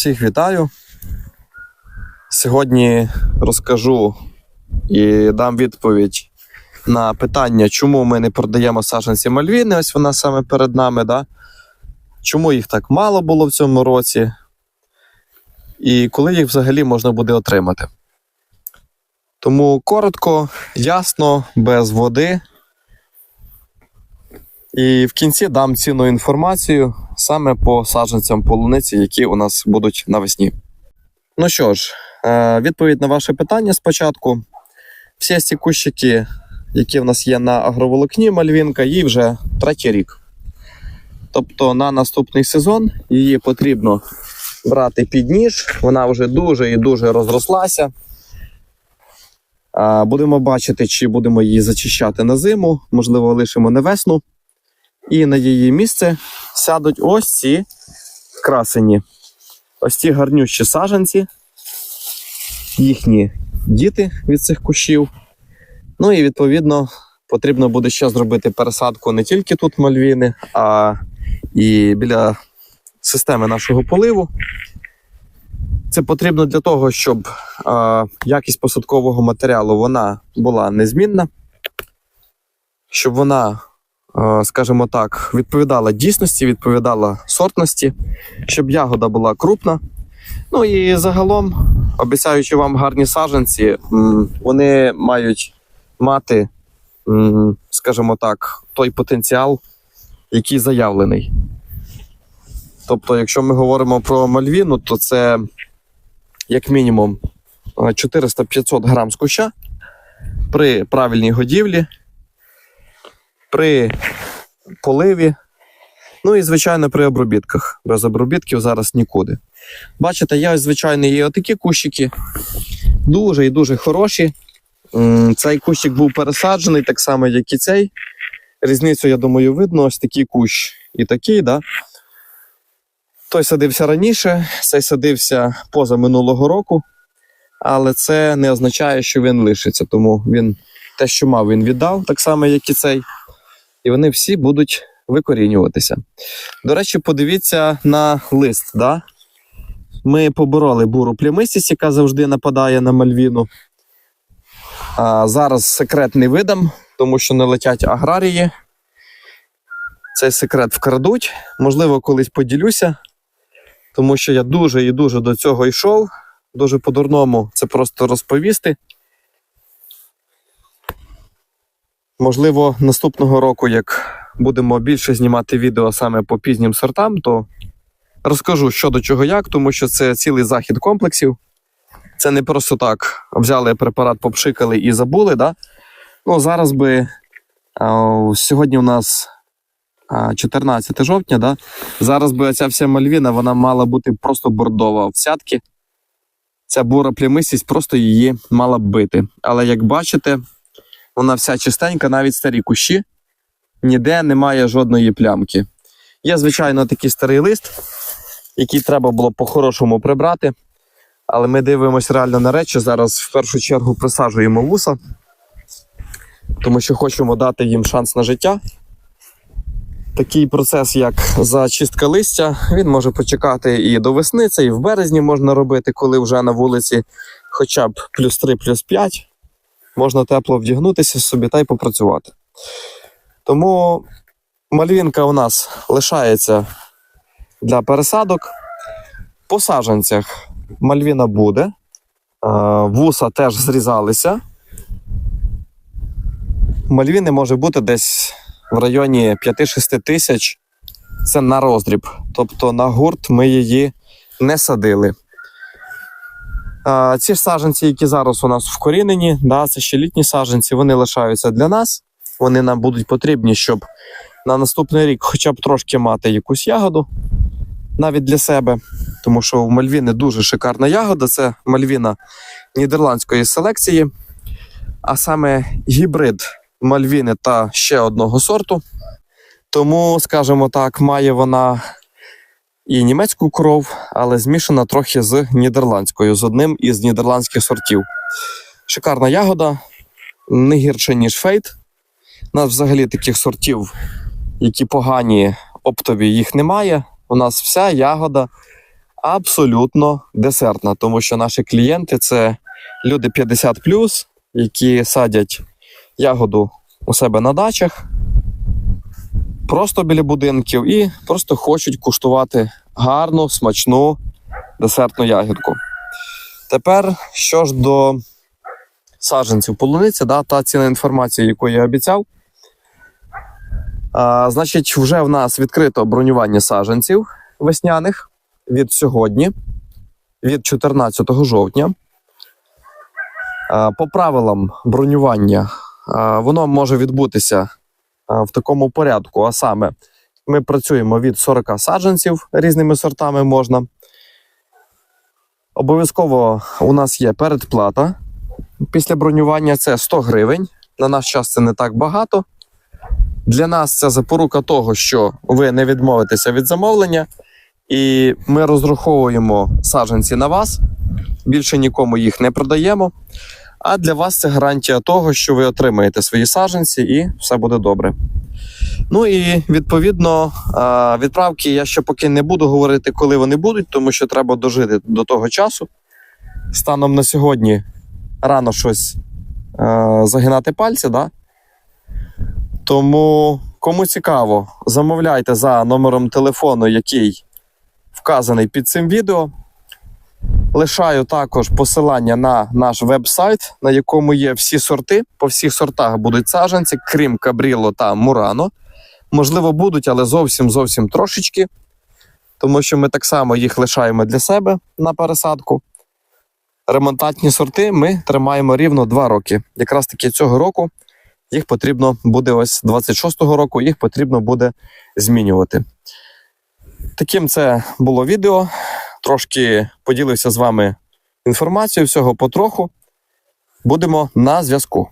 Всіх вітаю. Сьогодні розкажу і дам відповідь на питання, чому ми не продаємо саджанці Мальвіни. Ось вона саме перед нами. Да? Чому їх так мало було в цьому році? І коли їх взагалі можна буде отримати. Тому коротко, ясно, без води. І в кінці дам цінну інформацію саме по саджанцям полуниці, які у нас будуть навесні. Ну що ж, е, відповідь на ваше питання спочатку. Всі ці кущики, які в нас є на агроволокні, мальвінка, їй вже третій рік. Тобто на наступний сезон її потрібно брати під ніж. Вона вже дуже і дуже розрослася. Будемо бачити, чи будемо її зачищати на зиму, можливо, лишимо на весну. І на її місце сядуть ось ці красені. Ось ці гарнющі саженці, їхні діти від цих кущів. Ну і відповідно потрібно буде ще зробити пересадку не тільки тут мальвіни, а і біля системи нашого поливу. Це потрібно для того, щоб е, якість посадкового матеріалу вона була незмінна, щоб вона скажімо так, відповідала дійсності, відповідала сортності, щоб ягода була крупна. Ну і загалом, обіцяючи вам гарні саджанці, вони мають мати, скажімо так, той потенціал, який заявлений. Тобто, якщо ми говоримо про мальвіну, то це як мінімум е, 400-500 грам з куща при правильній годівлі при поливі. Ну і, звичайно, при обробітках. Без обробітків зараз нікуди. Бачите, ось, звичайно, є отакі кущики. Дуже і дуже хороші. Цей кущик був пересаджений, так само, як і цей. Різницю, я думаю, видно. Ось такий кущ і такий, да? Той садився раніше, цей садився поза минулого року, але це не означає, що він лишиться. Тому він те, що мав, він віддав, так само, як і цей і вони всі будуть викорінюватися. До речі, подивіться на лист. Да? Ми побороли буру плямистість, яка завжди нападає на мальвіну. А зараз секрет не видам, тому що не летять аграрії. Цей секрет вкрадуть. Можливо, колись поділюся, тому що я дуже і дуже до цього йшов. Дуже по-дурному це просто розповісти. Можливо, наступного року, як будемо більше знімати відео саме по пізнім сортам, то розкажу, що до чого як, тому що це цілий захід комплексів. Це не просто так взяли препарат, попшикали і забули. Да? Ну, зараз би сьогодні у нас 14 жовтня, да? зараз би ця вся мальвіна вона мала бути просто бордова в сятки. Ця бура плямистість просто її мала б бити. Але як бачите, вона вся чистенька, навіть старі кущі, ніде немає жодної плямки. Є, звичайно, такий старий лист, який треба було по-хорошому прибрати. Але ми дивимося реально на речі. Зараз в першу чергу присаджуємо вуса, тому що хочемо дати їм шанс на життя. Такий процес, як зачистка листя, він може почекати і до весни, це і в березні можна робити, коли вже на вулиці хоча б плюс 3, плюс 5 можна тепло вдягнутися собі та й попрацювати. Тому мальвінка у нас лишається для пересадок. По саджанцях мальвіна буде, е, вуса теж зрізалися. Мальвіни може бути десь в районі 5-6 тисяч. Це на роздріб. Тобто на гурт ми її не садили. Ці ж саджанці, які зараз у нас вкорінені, да, це ще літні саджанці, вони лишаються для нас. Вони нам будуть потрібні, щоб на наступний рік хоча б трошки мати якусь ягоду навіть для себе. Тому що в Мальвіни дуже шикарна ягода. Це Мальвіна нідерландської селекції, а саме гібрид Мальвіни та ще одного сорту. Тому, скажімо так, має вона і німецьку кров, але змішана трохи з нідерландською, з одним із нідерландських сортів. Шикарна ягода, не гірше, ніж фейт. У нас взагалі таких сортів, які погані, оптові, їх немає. У нас вся ягода абсолютно десертна, тому що наші клієнти це люди 50 які садять ягоду у себе на дачах, просто біля будинків, і просто хочуть куштувати гарну, смачну десертну ягідку. Тепер що ж до саджанців полуниці, да, та ціна інформація, яку я обіцяв. А, значить, вже в нас відкрито бронювання саджанців весняних від сьогодні, від 14 жовтня. По правилам бронювання воно може відбутися в такому порядку, а саме ми працюємо від 40 саджанців різними сортами можна. Обов'язково у нас є передплата. Після бронювання це 100 гривень. На наш час це не так багато. Для нас це запорука того, що ви не відмовитеся від замовлення, і ми розраховуємо саджанці на вас. Більше нікому їх не продаємо. А для вас це гарантія того, що ви отримаєте свої саджанці і все буде добре. Ну і відповідно відправки я ще поки не буду говорити, коли вони будуть, тому що треба дожити до того часу. Станом на сьогодні рано щось загинати пальці, да? Тому кому цікаво, замовляйте за номером телефону, який вказаний під цим відео. Лишаю також посилання на наш веб-сайт, на якому є всі сорти. По всіх сортах будуть саджанці, крім Кабріло та Мурано. Можливо, будуть, але зовсім зовсім трошечки. Тому що ми так само їх лишаємо для себе на пересадку. Ремонтантні сорти ми тримаємо рівно 2 роки. Якраз таки цього року їх потрібно буде ось 26-го року, їх потрібно буде змінювати. Таким це було відео. Трошки поділився з вами інформацією, всього потроху. Будемо на зв'язку.